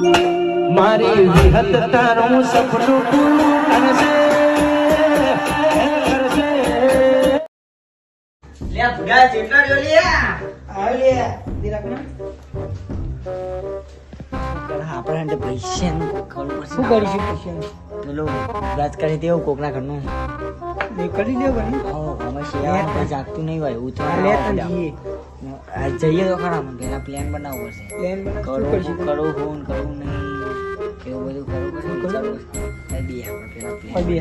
મારી વિહત તારું સપનું પૂરું કરશે કરશે. લે ભૂડા જેટલો રહ્યો આવ લે દીરાક આપણે પૈસા કરવું શું કરીશું પછી પેલો વ્યાજ કરી દેવું કોકના ઘરનું. કરી અમે જાગતું નહીં હોય એવું તો લે જઈએ આ જઈએ તો ખરા પણ પેલા પ્લાન બનાવવો પડશે. પ્લાન શું કરવું ફોન કરવું નહીં એવું બધું કરવું પડશે બી આપણે પેલા પ્લાન બી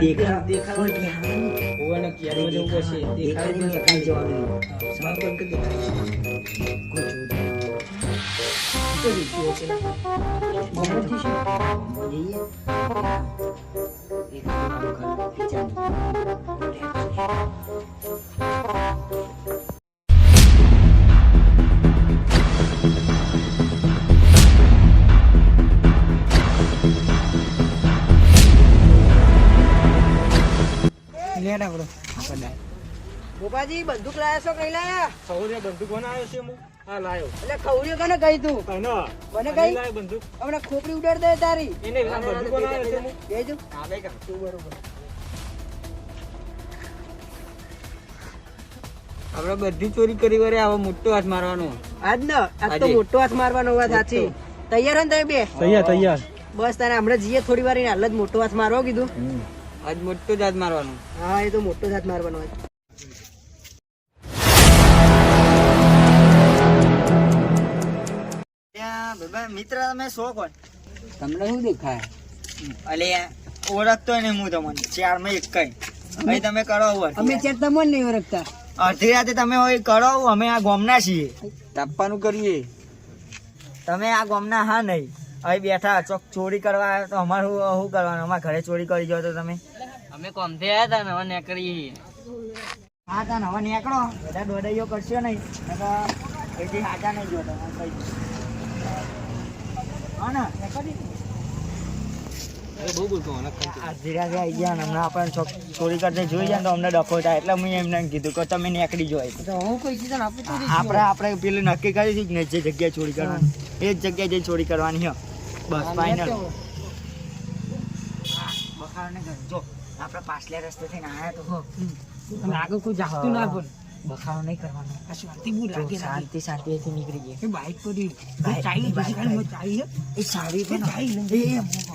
દેખા- દેખાડો જ નહીં. હોવાને ક્યારે બધું ઊભો છે. દેખાડો જ દેખાડી નહીં. જવાનું હા, સમાપ્ત કરી દેખાડો. કોઈ જોડે. તો રીતિઓ છે. બહારથી શું? જઈએ એક કામ કર વિચાર લેટ આપણને. ગોપાજી બંદૂક લાયા છો કઈ લાયા સૌર્ય બંદૂક બનાવ્યો છે હું આ લાયો એટલે ખવડ્યો કને કહી તું કનો મને કઈ લાયો બંદૂક હમણાં ખોપડી ઉડાડ દે તારી એને બંદૂક બનાવ્યો છે હું કહેજો આપણે બધી ચોરી કરી વરે આવો મોટો હાથ મારવાનો આજ ન આજ તો મોટો હાથ મારવાનો વાત સાચી તૈયાર હે ને તમે બે તૈયાર તૈયાર બસ તારે હમણાં જઈએ થોડી વાર હાલ જ મોટો હાથ મારવા કીધું આજ મોટો જાત મારવાનો. હા એ તો મોટો જાત મારવાનો આજ. મિત્ર તમે શો કોણ? તમને શું દેખાય? અલે ઓળખતો ને હું તમને. ચારમાં એક કઈ. ભાઈ તમે કરો અમે ચાર તમને નહીં ઓળખતા. અડધી રાતે તમે હોય કરો અમે આ ગોમના છીએ. તાપવાનું કરીએ. તમે આ ગોમના હા નહીં. અહીં બેઠા ચોક ચોરી કરવા તો અમારું શું કરવાનું? અમારા ઘરે ચોરી કરી જાવ તો તમે? અમે કોમથી આવ્યા હતા નવા નીકળી હા તા નવા નીકળો. બધા દોડાઈઓ કરશો નહીં. એથી હાચા નહીં જોતો હું હા ને બહુ બોલતો આ ધીરે ધીરે આવી ગયા હમણાં આપણને ચોક ચોરી કરતા જોઈ જાય અમને ડખો એટલે મેં એમને કીધું કે તમે નીકળી જાય તો હું કઈ ચીજ આપું તો આપણે આપણે પેલું નક્કી કરી હતી ને જે જગ્યાએ ચોરી કરવાની. એ જ જગ્યાએ જઈ ચોરી કરવાની હે. બસ ફાઇનલ જો. આપણે પાછલા રસ્તે થઈને આવ્યા તો હો. આગળ કોઈ જાગતું ના પણ બખાડો નહીં કરવાનો. આ શાંતિ બહુ લાગે શાંતિ શાંતિથી નીકળી ગઈ એ બાઈક પડી બાઈક, ચાલી ચાલી એ સારી પણ ચાલી એ એ મોકો.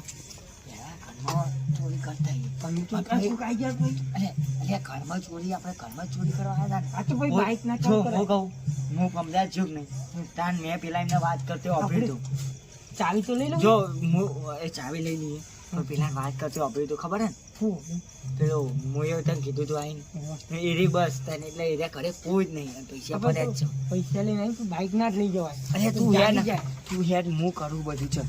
ઘરમાં ચોરી કરતા તમે તો શું કાંઈ ગયા કોઈ? અરે અરે ઘરમાં ચોરી આપણે ઘરમાં ચોરી કરવા આવ્યા હતા આ તો ભાઈ હું- ના જો ચાલુ હું કહું હું કમદાર છું નહીં. તાન મેં પેલા એમને વાત કરતો હતું ચાવી તો લઈ લો જો હું એ ચાવી લઈ લઈએ. પેલા વાત કરતો અભર્યું તો ખબર હે ને. પેલો મોયો તને કીધું તું આવીને એરી બસ તને એટલે એરિયા ઘરે કોઈ જ નહીં. પૈસા પડ્યા જ છો. પૈસા લઈને આવી તો બાઈક ના જ લઈ જવાય. અરે તું હેડ જાય. તું હેડ હું કરું બધું છે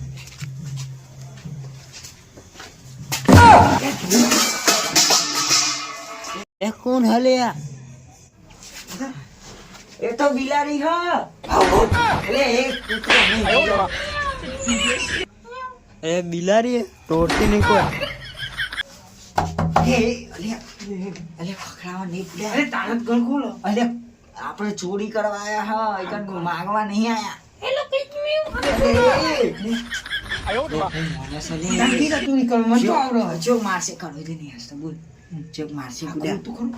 એ કોણ હલે આ? એ તો બિલાડી હ. એટલે એ કૂતરો નહીં એ બિલાડી તોડતી નહીં કોઈ એ અલે અલે પકડાવા નહીં પડ્યા અરે તાળત ઘર ખોલો અલે આપણે ચોરી કરવા આયા હા એકન માંગવા નહીં આયા. દે તું નીકળ મને તો આવડે. ચોક મારશે કરો દે નહીં હસતો બોલ. ચોક મારશે કુડા ખરું?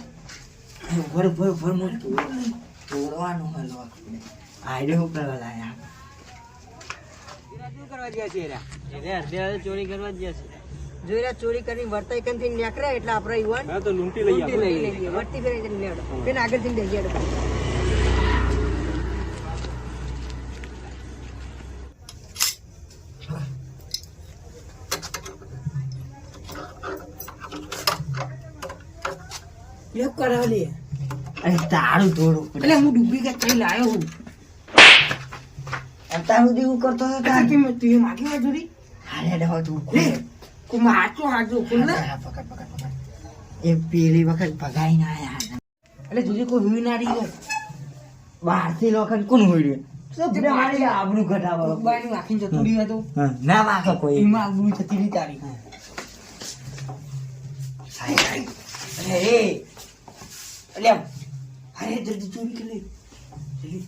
ભર ભર ભર તોડવાનું હલો આઈડે હું કરવા લાયા? કરવા ગયા છે ચોરી કરવા જ ગયા છે. જોઈ રહ્યા ચોરી કરીને વર્તાઈ કનથી નીકળ્યા એટલે આપણે યુવાન હા તો લૂંટી લઈ લૂંટી લઈ લઈએ વર્તી ફેરે કરીને લેડો પેલા આગળથી બેસી હેડો લ્યો કરાવલી અરે તારું થોડું એટલે હું ડુપ્લિકેટ કઈ લાયો હું. અત્યાર સુધી હું કરતો હતો મેં તું માગી જોડી. હારે ડહો તું લે કો માચો હાજો ખુલ ને પકડ પકડ પકડ એ પેલી વખત ભગાઈને આયા એટલે તુજે કોઈ હુઈ ના રહી બહારથી લોખંડ કોણ હોય તો ભૂડા ઘટાડો બાયનું નાખીને જતું રહ્યું હતું. ના વાગે કોઈ એમાં આબરૂ જતી રહી તારી. હાય, હાય. અરે અલ્યા અરે જલ્દી ચોરી કરી લે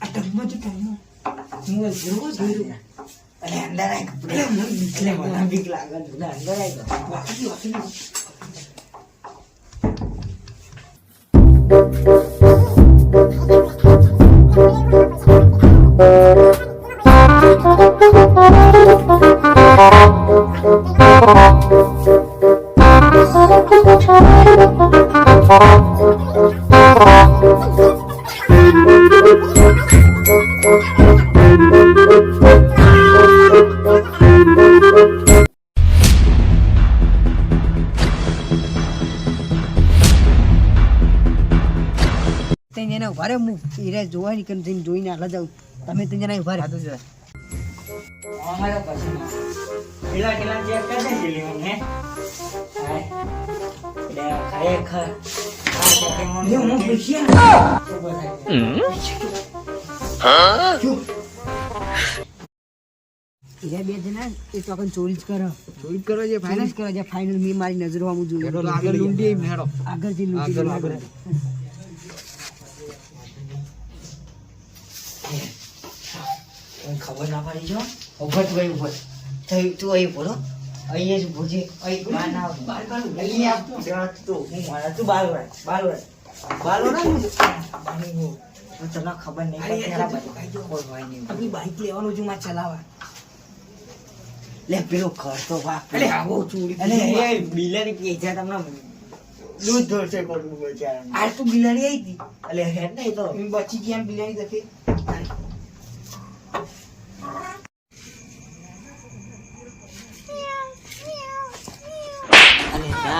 ટાઈમ જો ટબમાં હું એ જોયું જોયું. અરે અંદર આય કપડે મને બીક લાગે મને બીક લાગે છે. અંદર આય વાકી વાકી તે એને ઊભા રહે હું હીરા જોવા જઈને જોઈને હાલા જાઉં તમે તે જણા ઊભા રહે અમારા પસંદ પેલા પેલા જે કરે છે હે? હાય. એટલે ખરેખર આ પોકેમોન હું પૂછ્યા. હીરા બે જણા એ તો આપણને ચોરી જ કરો. ચોરી જ કરવા જે ચોરી જ જે ફાઇનલ મેં મારી નજરો આગળ લૂંટી મેળો આગળ, લૂંટી. આગળ. ખબર ના પડી જો. ઉભર તું અહીં ઉભર તું અહીં બોલો. અહીંયા જ ઊભો છે. અહીં બહાર ના બહાર અહીં આવ. તું. હું મારા તું બહાર વળે બહાર વળે બહાર વળે ને? તને ખબર નહીં નહીં. આપણી બાઈક લેવાનું છું માં ચલાવવા. લે પેલો ઘર તો વાહ અરે આવો ચોરી અને એ બિલાડી પેજા તમને દૂધ ધોશે કરવું બચારાને. આ તો બિલાડી આવી હતી. એટલે હેડ નહીં તો. બચી ગયા બિલાડી દેખી અલે ચાલે સોની મોની આ બિલાડી મારી ઊંઘ બગાડી દીધી અરે બાલીપુર જતા દે હું કે આ સાઈડ આવી જા આ સાઈડ આવી જા નેકા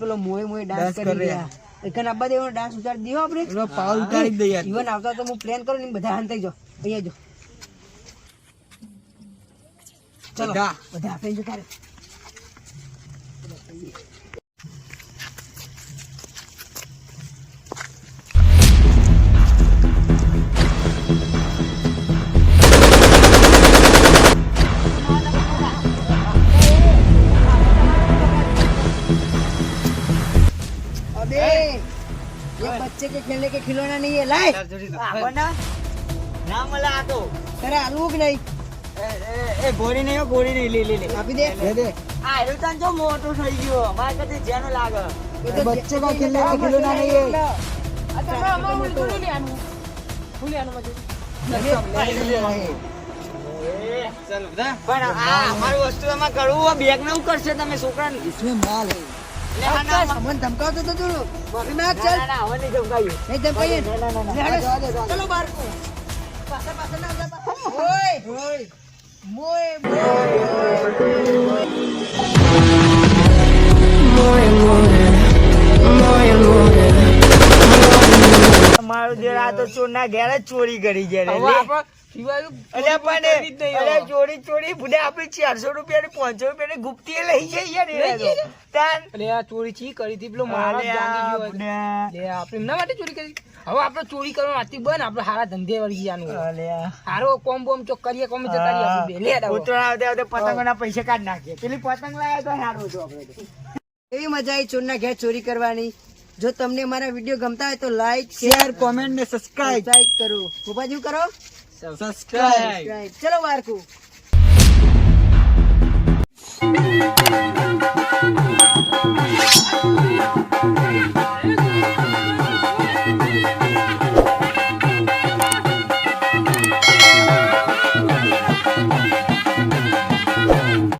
પેલો મોએ મોએ ડાન્સ કરી. ગયા એકન દેવાનો ડાન્સ ઉતારી દીધો આપણે? એનો પાવર ઉતારી જ ઈવન આવતા તો હું પ્લાન કરું ને બધા હાંતાઈ જાઓ અહીંયા જો. ચલો બધા. આપણે રહે કે ખીલોના નહીં લાય. ના મળે આ તો. અરે આલવું નહીં. એ ગોળી નહીં ગોળી નહીં. લે લે લે. આપી દે. દે દે આ હેરુતાન જો મોટો થઈ ગયો. મારે કદી જેનો લાગે. બચ્ચે કા ખીલે કા ખીલોના નહીં એ. અચ્છા મેં અમારું ઉલટું નહીં લેવાનું ભૂલી આનું મજૂરી પણ આ અમારું વસ્તુ એમાં કરવું બેગ ને કરશે તમે છોકરાને. માલ. હોય ધમકાવતો મારું દેર આ તો ચોરના ઘેર ચોરી કરી ગયા અલ્યા પણ અલ્યા ચોરી ચોરી ભૂલે આપણી ચારસો રૂપિયાની પાંચસો રૂપિયાની ગુપ્તી લઈ જઈ યાર તાન. અરે ચોરી ચી કરી હતી? પેલો માણસ જાગી ગયો લે આપણે એમના માટે ચોરી કરી? હવે આપણે ચોરી કરવાનું આથી બંધ. આપણે હારા ધંધે વળી જવાનું હારો કોમ બોમ ચોક કરીએ કોમ જતા રહીએ આપણે બે. લે આવતે પૈસા કાઢ નાખીએ. પેલી પતંગ લાયા તો આપણે એવી મજા આવી ચોરના ઘેર ચોરી કરવાની? જો તમને મારા વીડિયો ગમતા હોય તો લાઈક શેર કોમેન્ટ ને સબસ્ક્રાઇબ સબસ્ક્રાઇબ કરો. ગોપાજી કરો? સબસ્ક્રાઇબ ચલો બારકુ